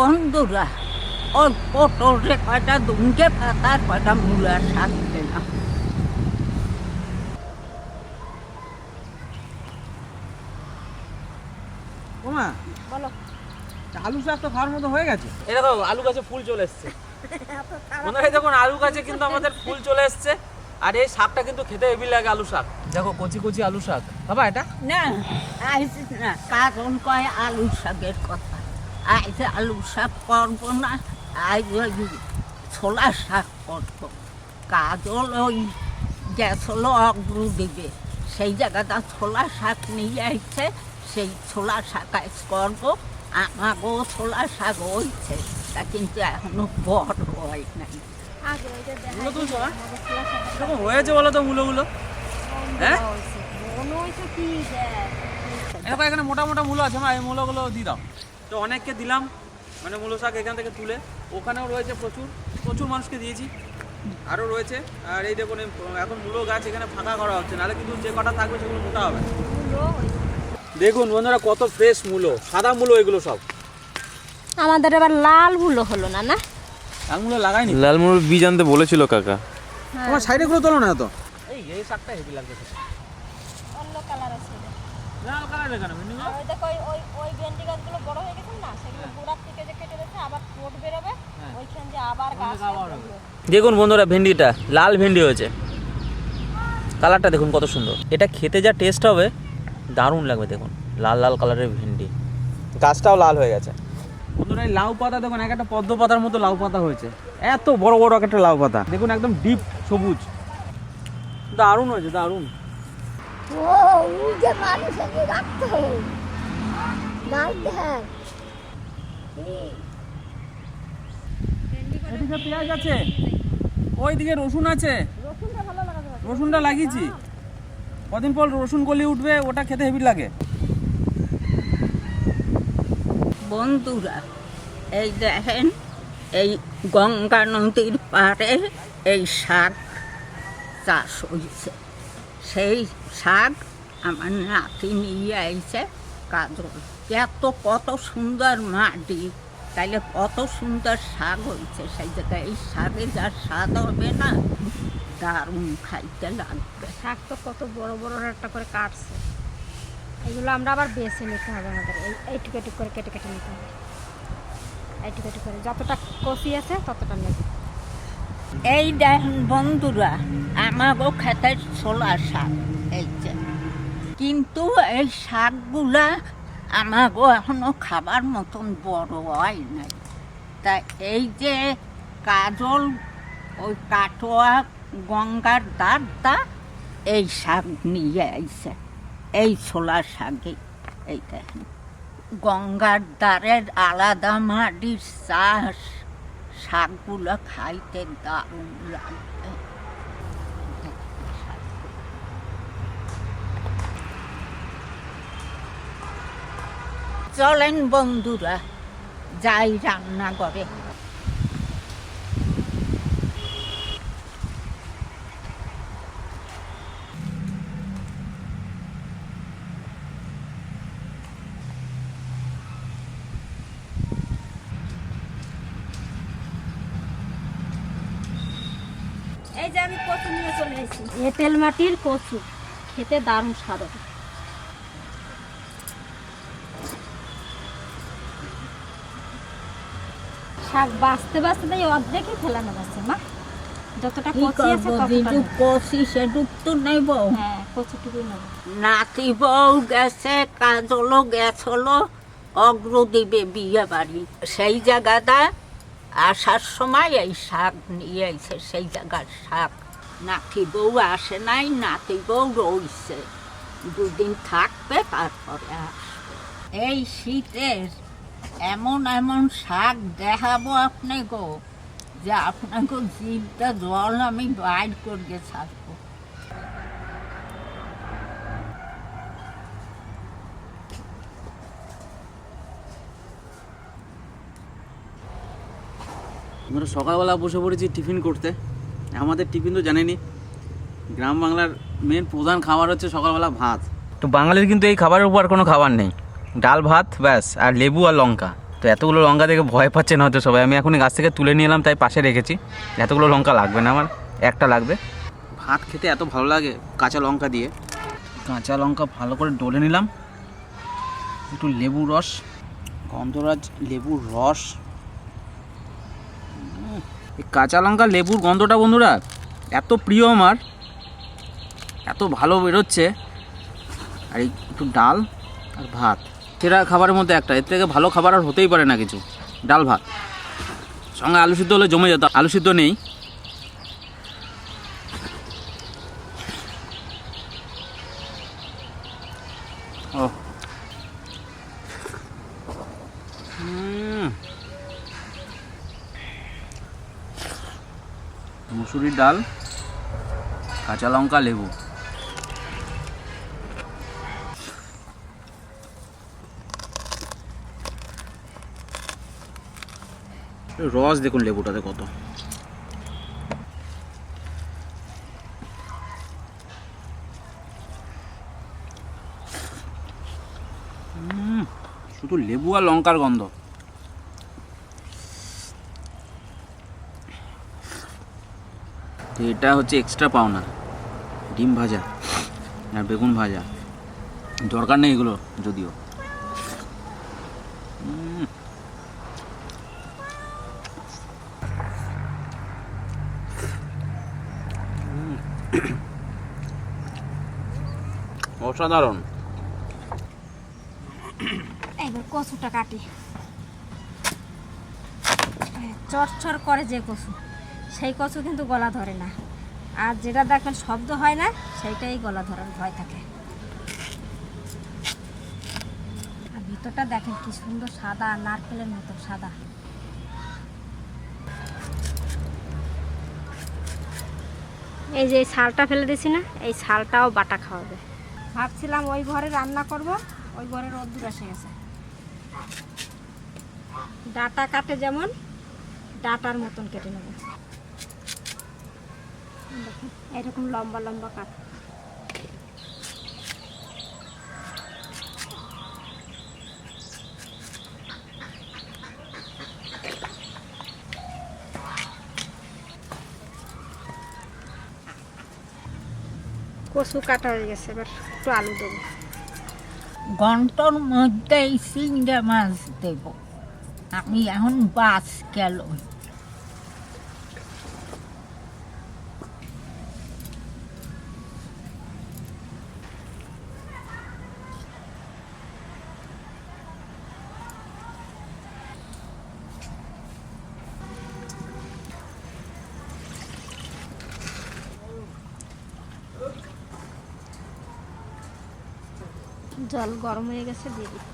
বন্ধুরা ওই পটলে কয়টা দুমকে পাতার কয়টা মূলার শাক ওমা বলো। আলু শাক তো খাওয়ার মতো হয়ে গেছে। এই দেখো আলু গাছে ফুল চলে এসছে। মনে হয় দেখুন আলু গাছে কিন্তু আমাদের ফুল চলে এসছে। আর এই শাকটা কিন্তু খেতে হেভি লাগে আলু শাক। দেখো কচি কচি আলু শাক। বাবা এটা? না না কারণ কয় আলু শাকের কথা। আইস আলু শাক করব না আইস ওই ছোলা শাক করব। কাজল ওই গেছিল অগ্রু দিবে। সেই জায়গাটা ছোলা শাক নিয়ে আইছে সেই ছোলা শাক আইস করব। আমাকেও ছোলা শাক হইছে তা কিন্তু এখনও বড় হয় নাই। হয়েছে বলো তো মূলগুলো হ্যাঁ? হয়েছে। হয়েছে এখানে মোটা মোটা মূলো আছে মা এই মূলগুলো দিয়ে দাও। তো অনেককে দিলাম মানে মূলো শাক এখান থেকে তুলে। ওখানেও রয়েছে প্রচুর প্রচুর মানুষকে দিয়েছি। আরও রয়েছে আর এই দেখুন এখন মূলো গাছ এখানে ফাঁকা করা হচ্ছে নাহলে কিন্তু যে কটা থাকবে সেগুলো মোটা হবে। দেখুন বন্ধুরা কত ফ্রেশ মূলো সাদা মূলো এগুলো সব। আমাদের এবার লাল মূলো হলো না না? লাল মূলো লাগাইনি? লালমুড়ির বীজ আনতে বলেছিল কাকা। তোমার সাইডে গুলো তোলো না তো এই এই শাকটা হেভি লাগবে অন্য কালার আছে। লাল কালার কেন ওই দেখো ওই- ওই ওই গাছগুলো বড় হয়ে গেছে না সেগুলো গোড়ার থেকে যে কেটে দিয়েছে আবার বেরোবে ওইখান যে আবার গাছ দেখুন বন্ধুরা ভেন্ডিটা লাল ভেন্ডি হয়েছে। কালারটা দেখুন কত সুন্দর। এটা খেতে যা টেস্ট হবে দারুণ লাগবে দেখুন লাল লাল কালারের ভেন্ডি। গাছটাও লাল হয়ে গেছে। বন্ধুরা এই লাউ পাতা দেখুন এক একটা পদ্ম পাতার মতো লাউ পাতা হয়েছে। এত বড় বড় এক একটা লাউ পাতা। দেখুন একদম ডিপ সবুজ। দারুণ হয়েছে দারুণ। ও মানুষ এনে রাখতো মাছ দেখ এদিকে পেঁয়াজ আছে, ওইদিকে রসুন আছে। রসুনটা লাগিয়েছি। কদিন পর রসুন কলি উঠবে, ওটা খেতে হেভি লাগে। বন্ধুরা, এই দেখেন, এই গঙ্গা নদীর পাড়ে এই শাক চাষ হয়েছে। সেই শাক আমার নাতি নিয়ে আইছে কাজল। এত কত সুন্দর মাটি। তাইলে কত সুন্দর শাক হয়েছে সেই জায়গায় এই শাকে যার স্বাদ হবে না দারুণ খাইতে লাগবে। শাক তো কত বড় বড় একটা করে কাটছে। এগুলো আমরা আবার বেছে নিতে হবে আমাদের। এই এইটুকু এইটুকু করে কেটে কেটে নিতে হবে। এইটুকু এইটুকু করে। যতটা কষি আছে ততটা নেব। এই দেখেন বন্ধুরা আমারও খেতে ছোলা শাক এই যে। কিন্তু এই শাকগুলা আমারও এখনও খাবার মতন বড় হয় নাই। তা এই যে কাজল, ওই কাটোয়া, গঙ্গার দাঁতটা এই শাক নিয়ে আইছে, এই ছোলা শাকে। এই দেখেন, গঙ্গার দ্বারের আলাদা মাটির চাষ, শাকগুলো খাইতে দারুণ লাগবে। চলেন বন্ধুরা যাই রান্না করে। এই যে আমি কচু নিয়ে চলে এসেছি। এঁটেল মাটির কচু খেতে দারুণ স্বাদ শাক বাঁচতে বাঁচতে তাই অর্ধেকই ফেলানো যাচ্ছে মা। যতটা কচি আছে ততটা বিজু নেব। কষি সেটুক তো নেব। হ্যাঁ কচুটুকুই নেব। নাতি বউ গেছে কাজলও গেছলো অগ্রদীপে বিয়ে বাড়ি। সেই জায়গাটা আসার সময় এই শাক নিয়ে এসে সেই জায়গার শাক। নাতি বউ আসে নাই নাতি বউ রইছে। দুদিন থাকবে তারপরে আসবে। এই শীতের এমন এমন শাক দেখাবো আপনি গো যে আপনাকে জিভটা জল আমি বাইর করে থাকব আমরা সকালবেলা বসে পড়েছি টিফিন করতে। আমাদের টিফিন তো জানেনি। গ্রাম বাংলার মেন প্রধান খাবার হচ্ছে সকালবেলা ভাত। তো বাঙালির কিন্তু এই খাবারের উপর কোনো খাবার নেই। ডাল ভাত, ব্যাস, আর লেবু আর লঙ্কা। তো এতগুলো লঙ্কা দেখে ভয় পাচ্ছে না হয়তো সবাই। আমি এখনই গাছ থেকে তুলে নিয়ে এলাম, তাই পাশে রেখেছি। এতগুলো লঙ্কা লাগবে না আমার, একটা লাগবে। ভাত খেতে এত ভালো লাগে কাঁচা লঙ্কা দিয়ে। কাঁচা লঙ্কা ভালো করে ডলে নিলাম। একটু লেবু রস, গন্ধরাজ লেবুর রস। কাঁচা লঙ্কা লেবুর গন্ধটা বন্ধুরা, এত প্রিয় আমার। এত ভালো বেরোচ্ছে। আর একটু ডাল আর ভাত। সেরা খাবারের মধ্যে একটা। এর থেকে ভালো খাবার আর হতেই পারে না কিছু। ডাল ভাত। সঙ্গে আলু সিদ্ধ হলে জমে যেত। আলু সিদ্ধ নেই। ও। মুসুরির ডাল, কাঁচা লঙ্কা, লেবু। রস দেখুন লেবুটাতে কত। শুধু লেবু আর লঙ্কার গন্ধ। এটা হচ্ছে এক্সট্রা পাওনা ডিম ভাজা আর বেগুন ভাজা। দরকার নেই এগুলো, যদিও। অসাধারণ। এবার কচুটা কাটি। চরচর করে যে কচু, সেই কচু কিন্তু গলা ধরে না। আর যেটা দেখবেন শব্দ হয় না, সেইটাই গলা ধরার ভয় থাকে। আর ভিতরটা দেখেন কি সুন্দর সাদা, নারকেলের মতো সাদা। এই যে ছালটা ফেলে দিছি না, এই ছালটাও বাটা খাওয়াবে। ভাবছিলাম ওই ঘরে রান্না করব, ওই ঘরে রোদ্দুর এসে গেছে। ডাটা কাটে যেমন, ডাটার মতন কেটে নেব। এরকম লম্বা লম্বা কাট। কচু কাটা হয়ে গেছে এবার। একটু আলু দেবো। ঘণ্টার মধ্যেই চিংড়া মাছ দেব। আমি এখন বাস গেল জল গরম হয়ে গেছে দিয়ে দিই।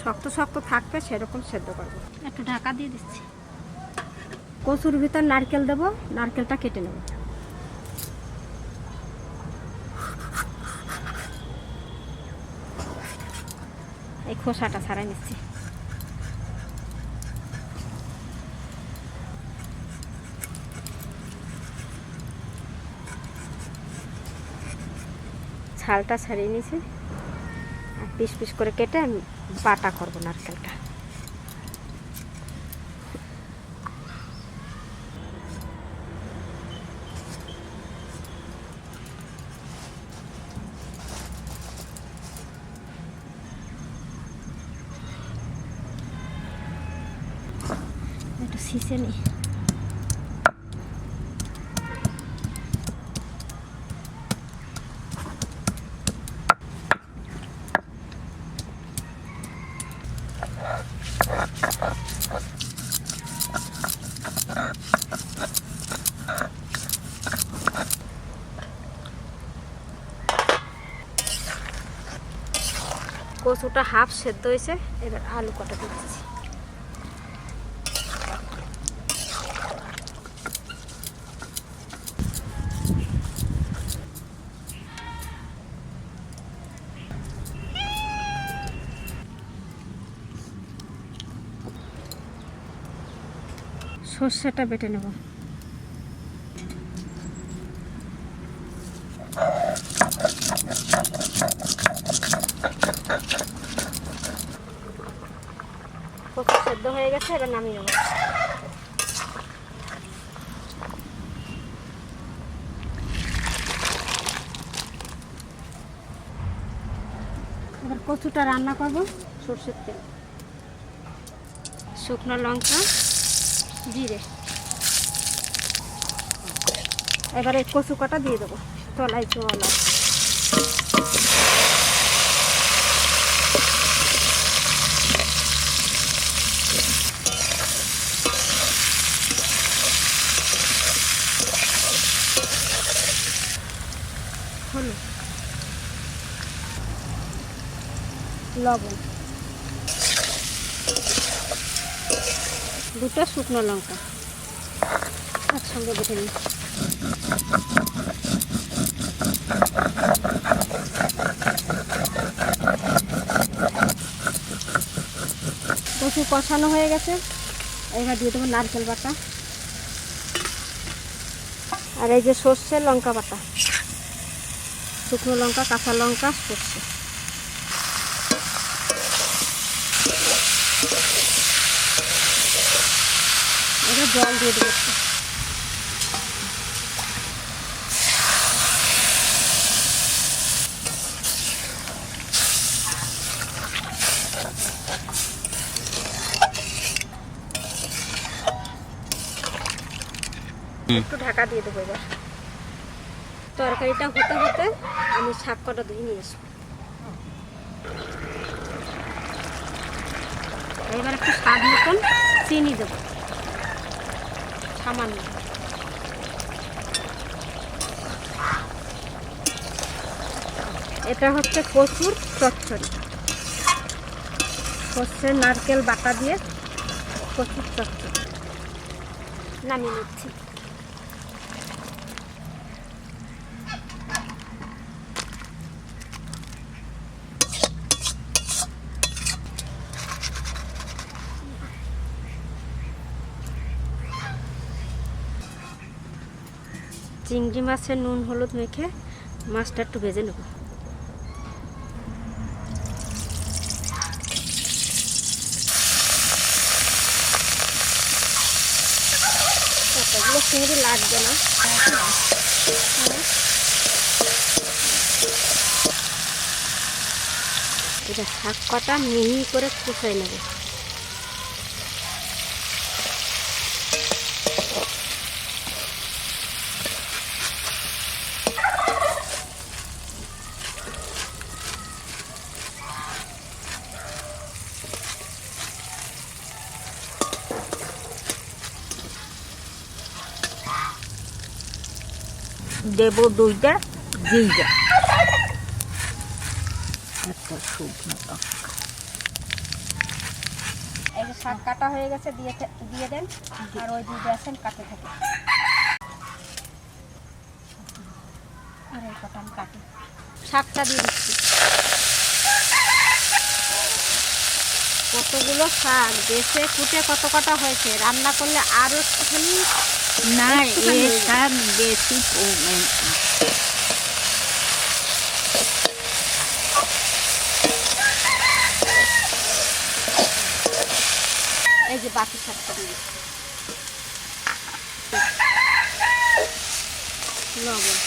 শক্ত শক্ত থাকবে সেরকম সেদ্ধ করব। একটু ঢাকা দিয়ে দিচ্ছি। কচুর ভিতর নারকেল দেবো নারকেলটা কেটে নেব। এই খোসাটা ছাড়াই নিচ্ছি। ছালটা ছাড়িয়ে নিয়েছি। আর পিস পিস করে কেটে আমি বাটা করব নারকেলটা। একটু শিশে নিই কচুটা হাফ সেদ্ধ হয়েছে এবার আলু কটা দিচ্ছি। সর্ষেটা বেটে নেব কচু এবার নামিয়ে নেব। এবার কচুটা রান্না করব সর্ষের তেল। শুকনো লঙ্কা জিরে। এবারে কচু কটা দিয়ে দেবো? তলায় চোয়ালা হলো লবণ। দুটো শুকনো লঙ্কা। একসঙ্গে বেটে নিই। কচু কষানো হয়ে গেছে। এবার দিয়ে দেবো নারকেল বাটা। আর এই যে সর্ষে লঙ্কা বাটা। শুকনো লঙ্কা, কাঁচা লঙ্কা, সর্ষে এবার জল দিয়ে দেবো। একটু। একটু ঢাকা দিয়ে দেবো এবার। তরকারিটা হতে হতে আমি শাক কটা ধুয়ে নিয়ে আসব। এবার একটু স্বাদ মতন চিনি দেবো। সামান্য। এটা হচ্ছে কচুর চচ্চড়ি। হচ্ছে নারকেল বাটা দিয়ে কচুর চচ্চড়ি। নামিয়ে নিচ্ছি। চিংড়ি মাছের নুন, হলুদ মেখে মাছটা একটু ভেজে নেব। এতগুলো চিংড়ি লাগবে না। এটা শাক কটা মিহি করে কুচাই নেবে। দেব দুইটা জিরা একটা শুকনো লঙ্কা। এই যে শাক কাটা হয়ে গেছে দিয়ে দিয়ে দেন। আর ওই দুই আছেন কাটে থাকে। আর এই কটা আমি কাটি। শাকটা দিয়ে দিচ্ছি। কতগুলো শাক বেছে কুটে কত কটা হয়েছে। রান্না করলে আরও একটুখানি না একটুখানি এ যাবে। শাক বেশি কমে এই যে বাকি শাকটা দিয়ে লবণ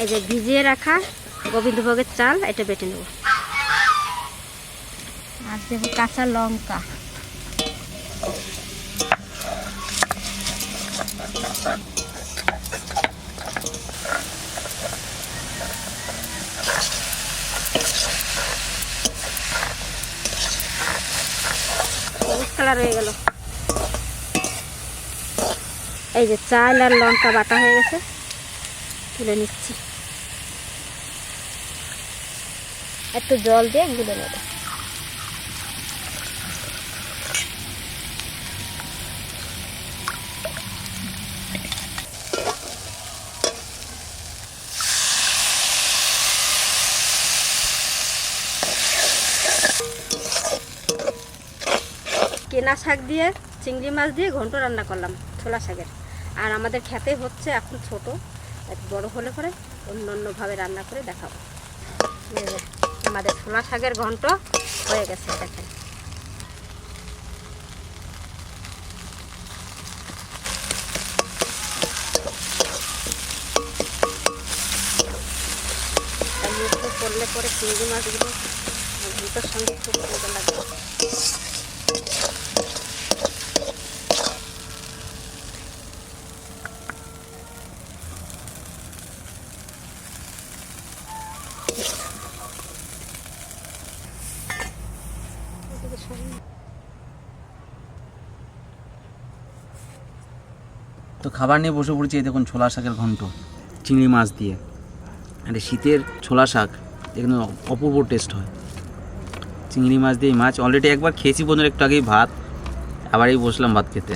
এই যে ভিজিয়ে রাখা গোবিন্দভোগের চাল এটা বেটে নেব। আর দেবো কাঁচা লঙ্কা। হয়ে গেল। এই যে চাল আর লঙ্কা বাটা হয়ে গেছে, তুলে নিচ্ছি। একটু জল দিয়ে গুলে নেব। কেনা শাক দিয়ে, চিংড়ি মাছ দিয়ে ঘন্ট রান্না করলাম, ছোলা শাকের। আর আমাদের খেতে হচ্ছে এখন ছোট বড় হলে পরে অন্য অন্যভাবে রান্না করে দেখাবো। আমাদের ছোলা শাকের ঘন্ট হয়ে গেছে, দেখেন। করলে পরে চিংড়ি মাছগুলো ঘণ্টার সঙ্গে খুব মজা লাগবে। খাবার নিয়ে বসে পড়েছি এই দেখুন ছোলা শাকের ঘন্ট চিংড়ি মাছ দিয়ে। আর শীতের ছোলা শাক এখানে অপূর্ব টেস্ট হয়। চিংড়ি মাছ দিয়ে মাছ অলরেডি একবার খেয়েছি বন্ধুরা একটু আগেই ভাত আবার এই বসলাম ভাত খেতে।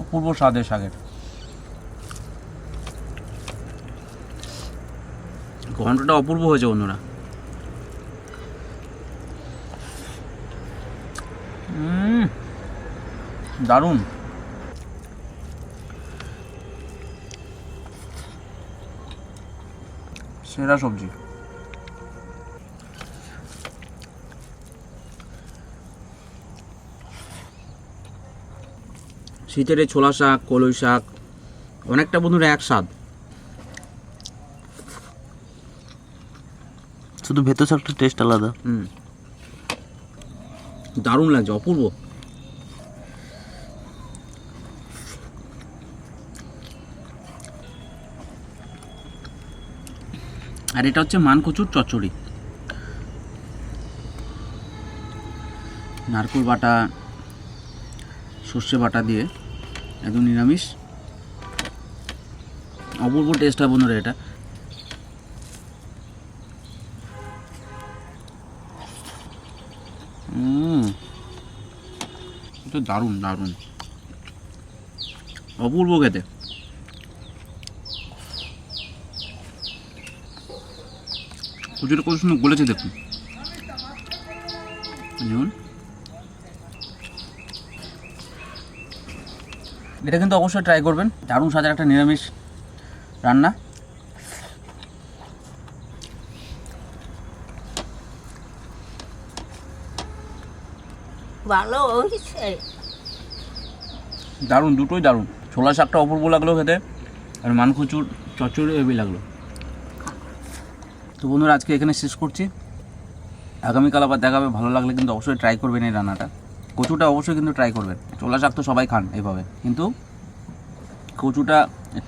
অপূর্ব স্বাদের শাকের। ঘন্টটা অপূর্ব হয়েছে বন্ধুরা। দারুণ। সেরা সবজি। শীতের এই ছোলা শাক কলই শাক অনেকটা বন্ধুরা এক স্বাদ শুধু ভেতর শাকটা টেস্ট আলাদা। হুম। দারুণ লাগছে অপূর্ব। আর এটা হচ্ছে মানকচুর চচ্চড়ি। নারকোল বাটা, সর্ষে বাটা দিয়ে একদম নিরামিষ। অপূর্ব টেস্ট হয় বন্ধুরা এটা দারুণ দারুণ। অপূর্ব খেতে। প্রচুর কত সুন্দর গলেছে দেখুন। এটা কিন্তু অবশ্যই ট্রাই করবেন। দারুণ সাজার একটা নিরামিষ রান্না। ভালো হয়েছে। দারুণ দুটোই দারুণ। ছোলা শাকটা অপূর্ব লাগল খেতে আর মানকুচুর চচ্চড়ি হেভি লাগল। তো বন্ধুরা, আজকে এখানে শেষ করছি। আগামীকাল আবার দেখাবে ভালো লাগলে কিন্তু অবশ্যই ট্রাই করবেন এই রান্নাটা। কচুটা অবশ্যই কিন্তু ট্রাই করবেন। চোলা শাক তো সবাই খান এইভাবে। কিন্তু কচুটা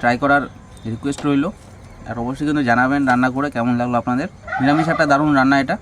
ট্রাই করার রিকোয়েস্ট রইল। আর অবশ্যই কিন্তু জানাবেন রান্না করে কেমন লাগল আপনাদের। নিরামিষ একটা দারুণ রান্না এটা।